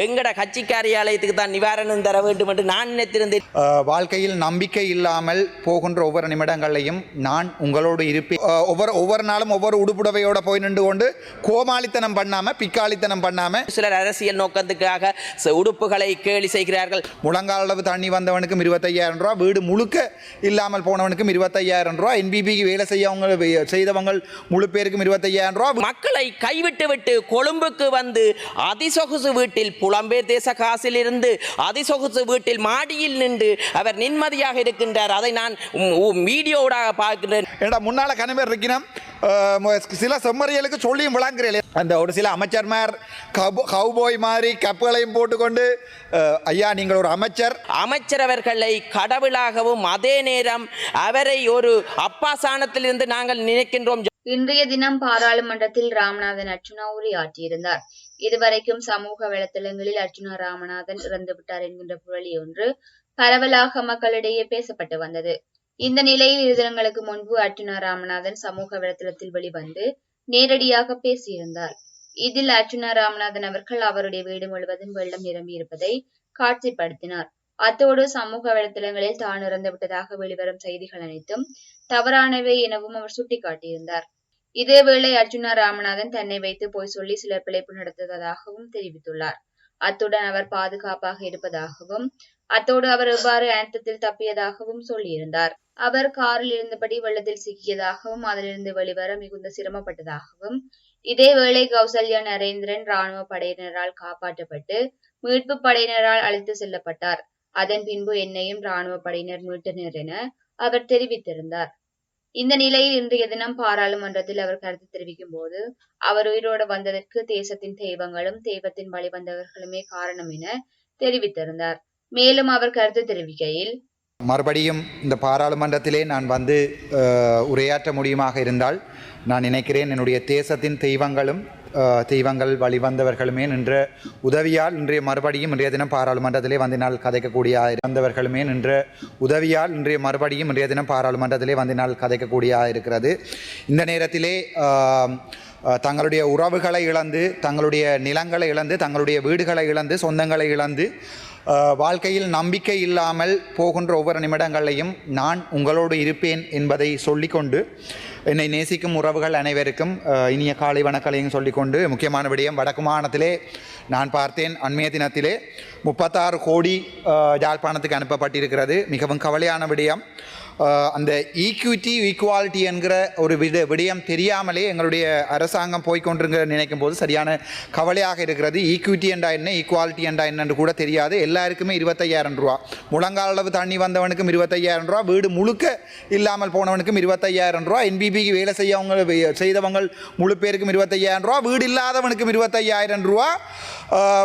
எங்கட கட்சி காரியாலயத்துக்கு தான் நிவாரணம் தர வேண்டும் என்று நான் நினைத்திருந்தேன். வாழ்க்கையில் நம்பிக்கை இல்லாமல் போகின்ற ஒவ்வொரு நிமிடங்களையும் நான் உங்களோடு இருப்பேன். ஒவ்வொரு ஒவ்வொரு நாளும் ஒவ்வொரு உடுப்புடவையோட போய் நின்று கொண்டு கோமாளித்தனம் பண்ணாம பிக்காளித்தனம் பண்ணாம சிலர் அரசியல் நோக்கத்துக்காக உடுப்புகளை கேலி செய்கிறார்கள். முழங்கால் அளவு தண்ணி வந்தவனுக்கும் இருபத்தையாயிரம் ரூபா வீடு முழுக்க இல்லாமல் போனவனுக்கும் இருபத்தையாயிரம் ரூபா என்பிபிக்கு வேலை செய்யவங்க செய்தவங்க முழு பேருக்கும் இருபத்தையாயிரம் ரூபா. மக்களை கைவிட்டு விட்டு கொழும்புக்கு வந்து அதிசொகுசு வீட்டில் புலம்பெயர் தேச காசில் இருந்து அதிசொகுசு வீட்டில் மாடியில் நின்று அவர் நிம்மதியாக இருக்கின்றார். அதை நான் வீடியோவாக பார்க்கிறேன் ஏடா முன்னால கனவேர் இருக்கணும் அஹ், ம- சில செம்மறியலுக்கு சொல்லியும் விளங்குறேன் அந்த ஒரு சில அமைச்சர்மார் கவு கவுபோய் மாதிரி கப்புகளையும் போட்டுக்கொண்டு அஹ், ஐயா நீங்கள் ஒரு அமைச்சர். அமைச்சர் அவர்களை கடவுளாகவும் அதே நேரம் அவரை ஒரு அப்பா சாணத்திலிருந்து நாங்கள் நினைக்கின்றோம். இன்றைய தினம் பாராளுமன்றத்தில் ராமநாதன் அர்ச்சுனா உரையாற்றியிருந்தார். இதுவரைக்கும் சமூக வலைத்தளங்களில் அர்ஜுனா ராமநாதன் இறந்து விட்டார் என்கின்ற புரளி ஒன்று பரவலாக மக்களிடையே பேசப்பட்டு வந்தது. இந்த நிலையில் இரு தினங்களுக்கு முன்பு அர்ஜுனா ராமநாதன் சமூக வலைத்தளத்தில் வெளிவந்து நேரடியாக பேசியிருந்தார். இதில் அர்ச்சுனா ராமநாதன் அவர்கள் அவருடைய வீடு முழுவதும் வெள்ளம் நிரம்பி இருப்பதை காட்சிப்படுத்தினார். அத்தோடு சமூக வலைத்தளங்களில் தான் இறந்து விட்டதாக வெளிவரும் செய்திகள் அனைத்தும் தவறானவை எனவும் அவர் சுட்டிக்காட்டியிருந்தார். இதேவேளை அர்ஜுனா ராமநாதன் தன்னை வைத்து போய் சொல்லி சிலர் பிழைப்பு நடத்துவதாகவும் தெரிவித்துள்ளார். அத்துடன் அவர் பாதுகாப்பாக இருப்பதாகவும் அத்தோடு அவர் எவ்வாறு அனர்த்தத்தில் தப்பியதாகவும் சொல்லியிருந்தார். அவர் காரில் இருந்தபடி வெள்ளத்தில் சிக்கியதாகவும் அதிலிருந்து வெளிவர மிகுந்த சிரமப்பட்டதாகவும் இதேவேளை கௌசல்யா நரேந்திரன் ராணுவ படையினரால் காப்பாற்றப்பட்டு மீட்பு படையினரால் அழைத்து செல்லப்பட்டார். அதன் பின்பு என்னையும் ராணுவ படையினர் மீட்டனர் என அவர் தெரிவித்திருந்தார். இந்த நிலையில் இன்றைய தினம் பாராளுமன்றத்தில் அவர் கருத்து தெரிவிக்கும் போது அவர் உயிரோடு வந்ததற்கு தேசத்தின் தெய்வங்களும் தெய்வத்தின் வழிவந்தவர்களுமே காரணம் என தெரிவித்திருந்தார். மேலும் அவர் கருத்து தெரிவிக்கையில் மறுபடியும் இந்த பாராளுமன்றத்திலே நான் வந்து உரையாற்ற முடியுமாக இருந்தால் நான் நினைக்கிறேன் என்னுடைய தேசத்தின் தெய்வங்களும் தெய்வங்கள் வழிவந்தவர்களுமே நின்ற உதவியால் இன்றைய மறுபடியும் இன்றைய தினம் பாராளுமன்றத்திலே வந்தினால் கதைக்கக்கூடிய வந்தவர்களுமே நின்ற உதவியால் இன்றைய மறுபடியும் இன்றைய தினம் பாராளுமன்றத்திலே வந்தினால் நாள் கதைக்கக்கூடிய இருக்கிறது. இந்த நேரத்திலே தங்களுடைய உறவுகளை இழந்து தங்களுடைய நிலங்களை இழந்து தங்களுடைய வீடுகளை இழந்து சொந்தங்களை இழந்து வாழ்க்கையில் நம்பிக்கை இல்லாமல் போகின்ற ஒவ்வொரு நிமிடங்களையும் நான் உங்களோடு இருப்பேன் என்பதை சொல்லிக்கொண்டு என்னை நேசிக்கும் உறவுகள் அனைவருக்கும் இனிய காலை வணக்கலையும் சொல்லிக்கொண்டு முக்கியமான விடயம் வடக்கு மாநிலத்திலே நான் பார்த்தேன் அண்மைய தினத்திலே முப்பத்தாறு கோடி யாழ்ப்பாணத்துக்கு அனுப்பப்பட்டிருக்கிறது. மிகவும் கவலையான விடயம். அந்த ஈக்விட்டி ஈக்குவாலிட்டி என்கிற ஒரு விட விடயம் தெரியாமலே எங்களுடைய அரசாங்கம் போய்க்கொண்டிருங்க நினைக்கும் போது சரியான கவலையாக இருக்கிறது. ஈக்விட்டி என்றா என்ன ஈக்குவாலிட்டி என்றா என்னன்னு கூட தெரியாது. எல்லாருக்குமே இருபத்தையாயிரம் ரூபா. முழங்கால் அளவு தண்ணி வந்தவனுக்கும் இருபத்தையாயிரம் ரூபா. வீடு முழுக்க இல்லாமல் போனவனுக்கும் இருபத்தையாயிரம் ரூபா. என்பிபிக்கு வேலை செய்யவங்க வே- செய்தவங்க முழு பேருக்கும் இருபத்தையாயிரம் ரூபா. வீடு இல்லாதவனுக்கும் இருபத்தையாயிரம் ரூபா.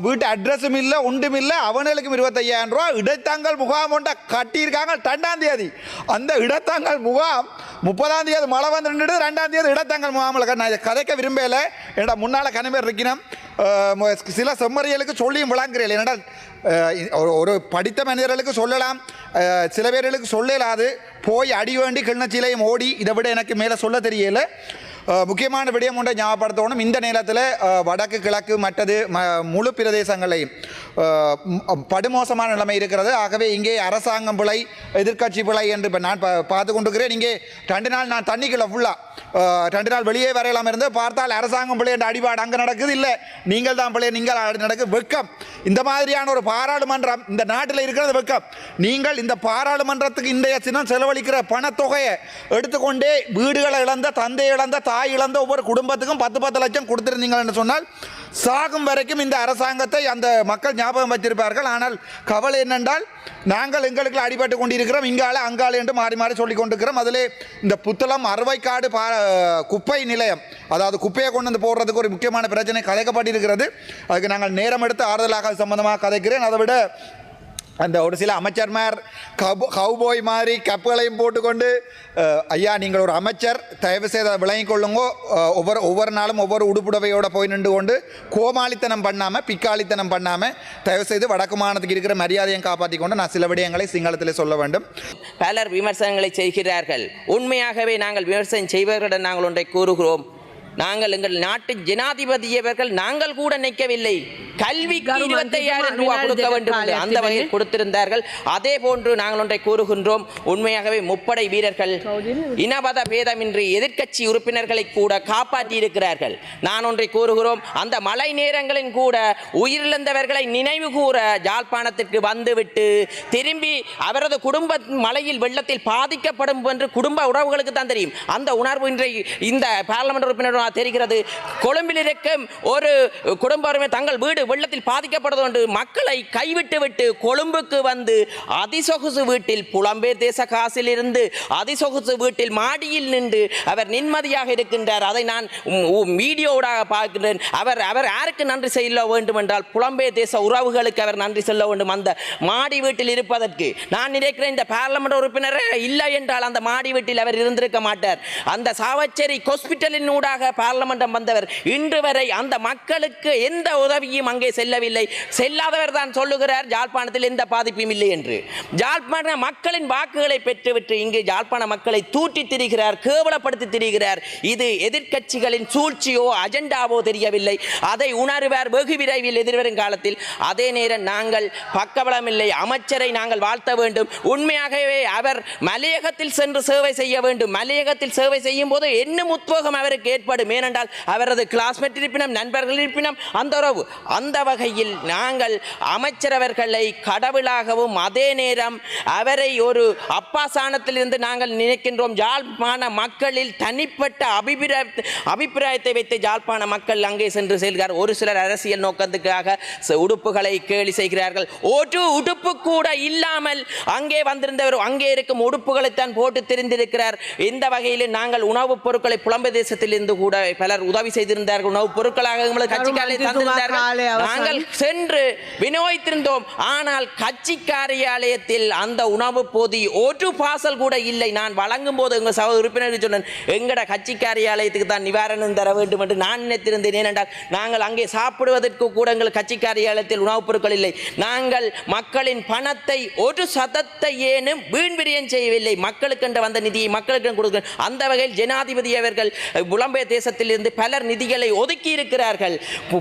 வீட்டு அட்ரஸும் இல்லை ஒன்றும் இல்லை அவனுக்கும் இருபத்தையாயிரம் ரூபா. இடைத்தாங்கல் முகாம் ஒன்றை கட்டியிருக்காங்க ரெண்டாம் தேதி. அந்த இடத்தாங்கல் முகாம் முப்பதாம் தேதி மழை வந்து நின்றுட்டு ரெண்டாம் தேதி இடத்தங்கள் முகாமில் நான் கதைக்க விரும்பலை. என்னோட முன்னால் கனவேர் இருக்கணும். சில செம்மறியலுக்கு சொல்லியும் விளங்குறேன். என்னடா ஒரு- படித்த மனிதர்களுக்கு சொல்லலாம். சில பேர்களுக்கு சொல்லலாது. போய் அடி வேண்டி கிண்ணச்சிலையும் ஓடி இதை விட எனக்கு மேலே சொல்ல தெரியலை. முக்கியமான விடயம் ஒன்றை ஞாபகப்படுத்தணும். இந்த நேரத்தில் வடக்கு கிழக்கு மற்றது முழு பிரதேசங்களையும். படுமோசமான நிலைமை இருக்கிறது. ஆகவே இங்கே அரசாங்கம் பிழை எதிர்க்கட்சி பிழை என்று இப்போ நான் பா பார்த்து கொண்டிருக்கிறேன். இங்கே ரெண்டு நாள் நான் தண்ணிக்குள்ள ஃபுல்லாக ரெண்டு நாள் வெளியே வரையலாம் இருந்து பார்த்தால் அரசாங்கம் பிள்ளை என்ற அடிபாடு அங்கே நடக்குது. இல்லை நீங்கள் தான் பிள்ளை நீங்கள் ஆடு நடக்குது வெக்கம் இந்த மாதிரியான ஒரு பாராளுமன்றம் இந்த நாட்டில் இருக்கிறது வெக்கம் நீங்கள் இந்த பாராளுமன்றத்துக்கு இன்றைய தினம் செலவழிக்கிற பணத்தொகையை எடுத்துக்கொண்டே வீடுகளை இழந்த தந்தை இழந்த தாய் இழந்த ஒவ்வொரு குடும்பத்துக்கும் பத்து பத்து லட்சம் கொடுத்துருந்தீங்கன்னு சொன்னால் சாகும் வரைக்கும் இந்த அரசாங்கத்தை அந்த மக்கள் ஞாபகம் வைத்திருப்பார்கள் ஆனால் கவலை என்னென்றால் நாங்கள் எங்களுக்கு அடிபட்டு கொண்டிருக்கிறோம். இங்கால அங்கால என்று மாறி மாறி சொல்லி கொண்டிருக்கிறோம். அதிலே இந்த புத்தளம் அறுவைக்காடு பா குப்பை நிலையம் அதாவது குப்பையை கொண்டு வந்து போடுறதுக்கு ஒரு முக்கியமான பிரச்சனை கதைக்கப்பட்டிருக்கிறது அதுக்கு நாங்கள் நேரம் எடுத்து ஆறுதலாக சம்பந்தமாக கதைக்கிறேன். அதை விட அந்த ஒரு சில அமைச்சர்மார் கவு கவுபோய் மாதிரி கப்புகளையும் போட்டுக்கொண்டு ஐயா நீங்கள் ஒரு அமைச்சர் தயவு செய்து அதை விளங்கிக் கொள்ளுங்கோ. ஒவ்வொரு ஒவ்வொரு நாளும் ஒவ்வொரு உடுப்புடவையோட போய் நின்று கொண்டு கோமாளித்தனம் பண்ணாமல் பிக்காளித்தனம் பண்ணாமல் தயவு செய்து வடக்கு மாநிலத்துக்கு இருக்கிற மரியாதையும் காப்பாற்றி கொண்டு நான் சில விடயங்களை சிங்களத்தில் சொல்ல வேண்டும். பலர் விமர்சனங்களை செய்கிறார்கள். உண்மையாகவே நாங்கள் விமர்சனம் செய்பவர்களிடம் நாங்கள் ஒன்றை கூறுகிறோம். நாங்கள் எங்கள் நாட்டு ஜனாதிபதியவர்கள் நாங்கள் கூட நிற்கவில்லை. கல்விக்கு கரும இருபத்தையாயிரம் அதிகமா ரூபாய் கொடுக்க வேண்டும் அந்த வகையில். கொடுத்திருந்தார்கள். அதே போன்று நாங்கள் ஒன்றை கூறுகின்றோம். உண்மையாகவே முப்படை வீரர்கள் இனவத பேதமின்றி எதிர்க்கட்சி உறுப்பினர்களை கூட காப்பாற்றி இருக்கிறார்கள் நான் ஒன்றை கூறுகிறோம். அந்த மழை நேரங்களின் கூட உயிரிழந்தவர்களை நினைவு கூற யாழ்ப்பாணத்திற்கு வந்துவிட்டு திரும்பி அவரது குடும்ப மழையில் வெள்ளத்தில் பாதிக்கப்படும் என்று குடும்ப உறவுகளுக்கு தான் தெரியும். அந்த உணர்வு இன்றைய இந்த பார்லமெண்ட் உறுப்பினர் தெரிகிறது. கொழும்பில் இருக்கும் ஒரு குடும்பமே தங்கள் வீடு வெள்ளத்தில் பாதிக்கப்படுவது என்று மக்களை கைவிட்டு விட்டு கொழும்புக்கு வந்து அதிசொகுசு வீட்டில் புலம்பெயர் தேச காசில் இருந்து அதிசொகுசு வீட்டில் மாடியில் நின்று அவர் நிம்மதியாக இருக்கின்றார். அதை நான் உம், வீடியோவாக அவர் அவர் யாருக்கு நன்றி செய்ய வேண்டும் என்றால் புலம்பெயர் தேச உறவுகளுக்கு அவர் நன்றி செல்ல வேண்டும். அந்த மாடி வீட்டில் இருப்பதற்கு நான் நினைக்கிறேன் இந்த பார்லமெண்ட் உறுப்பினர் இல்லை என்றால் அந்த மாடி வீட்டில் அவர் இருந்திருக்க மாட்டார். அந்த சாவச்சேரி ஹாஸ்பிட்டலின் ஊடாக பார்லமெண்டம் வந்தவர். இன்று வரை அந்த மக்களுக்கு எந்த உதவியும் அங்கே செல்லவில்லை. செல்லாதவர் தான் சொல்லுகிறார் ஜாழ்ப்பாணத்தில் எந்த பாதிப்பும் இல்லை என்று. ஜாழ்ப்பாண மக்களின் வாக்குகளை பெற்றுவிட்டு இங்கு ஜாழ்ப்பாண மக்களை தூட்டி திரிகிறார் கேவலப்படுத்தி திரிகிறார். இது எதிர்கட்சிகளின் சூழ்ச்சியோ அஜெண்டாவோ தெரியவில்லை. அதை உணர்வார் வெகு விரைவில் எதிர்வரும் காலத்தில். அதே நேரம் நாங்கள் பக்கபலமில்லை அமைச்சரை நாங்கள் வாழ்த்த வேண்டும். உண்மையாகவே அவர் மலையகத்தில் சென்று சேவை செய்ய வேண்டும். மலையகத்தில் சேவை செய்யும் போது என்ன உத்வேகம் அவருக்கு ஏற்படும் ஏனென்றால் அவரது கிளாஸ்மேட் இருப்பினும் நண்பர்கள் இருப்பினும் அந்த உறவு. அந்த வகையில் நாங்கள் அமைச்சரவர்களை கடவுளாகவும் அதே நேரம் அவரை ஒரு அப்பாசானத்திலிருந்து நாங்கள் நினைக்கின்றோம். யாழ்ப்பாண மக்களில் தனிப்பட்ட அபிப்பிராய அபிப்பிராயத்தை வைத்து யாழ்ப்பாண மக்கள் அங்கே சென்று செல்கிறார் ஒரு சிலர் அரசியல் நோக்கத்துக்காக உடுப்புகளை கேலி செய்கிறார்கள். ஒரு உடுப்பு கூட இல்லாமல் அங்கே வந்திருந்தவர் அங்கே இருக்கும் உடுப்புகளைத்தான் போட்டு தெரிந்திருக்கிறார். இந்த வகையில் நாங்கள் உணவுப் பொருட்களை புலம்பு தேசத்திலிருந்து கூட பலர் உதவி செய்திருந்தார்கள். உணவுப் பொருட்களாக கரும தந்திருந்தார்கள். நாங்கள் சென்று வினோய்த்திருந்தோம் ஆனால் கட்சி காரியாலயத்தில் அந்த உணவு போதி ஒரு பாசல் கூட இல்லை. நான் வழங்கும் போது எங்கள் சக உறுப்பினருக்கு சொன்னேன் எங்கட கட்சி காரியாலயத்துக்கு தான் நிவாரணம் தர வேண்டும் என்று நான் நினைத்திருந்தேன். ஏனென்றால் நாங்கள் அங்கே சாப்பிடுவதற்கு கூட எங்கள் கட்சி காரியாலயத்தில் உணவுப் பொருட்கள் இல்லை. நாங்கள் மக்களின் பணத்தை ஒரு சதத்தை ஏனும் வீண் விரயம் செய்யவில்லை. மக்களுக்கு என்று வந்த நிதியை மக்களுக்கு கொடுக்க அந்த வகையில் ஜனாதிபதி அவர்கள் புலம்பெயர் தேசத்திலிருந்து பலர் நிதிகளை ஒதுக்கி இருக்கிறார்கள்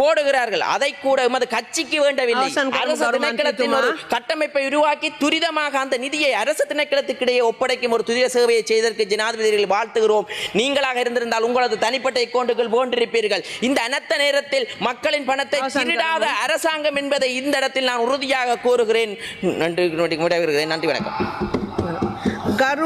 போடுகிறார்கள். அதை கூட எமது கட்சிக்கு வேண்டவில்லை. அரசு திணைக்களத்தின் ஒரு? கட்டமைப்பை உருவாக்கி துரிதமாக அந்த நிதியை அரசு திணைக்களத்துக்கிடையே ஒப்படைக்கும் ஒரு துரித சேவையை செய்ததற்கு ஜனாதிபதிகளை வாழ்த்துகிறோம். நீங்களாக இருந்திருந்தால் உங்களது தனிப்பட்ட அக்கௌண்டுகள் போன்றிருப்பீர்கள். இந்த அனத்த நேரத்தில் மக்களின் பணத்தை திருடாத அரசாங்கம் என்பதை இந்த இடத்தில் நான் உறுதியாக கூறுகிறேன். நன்றி நன்றி வணக்கம். ගරු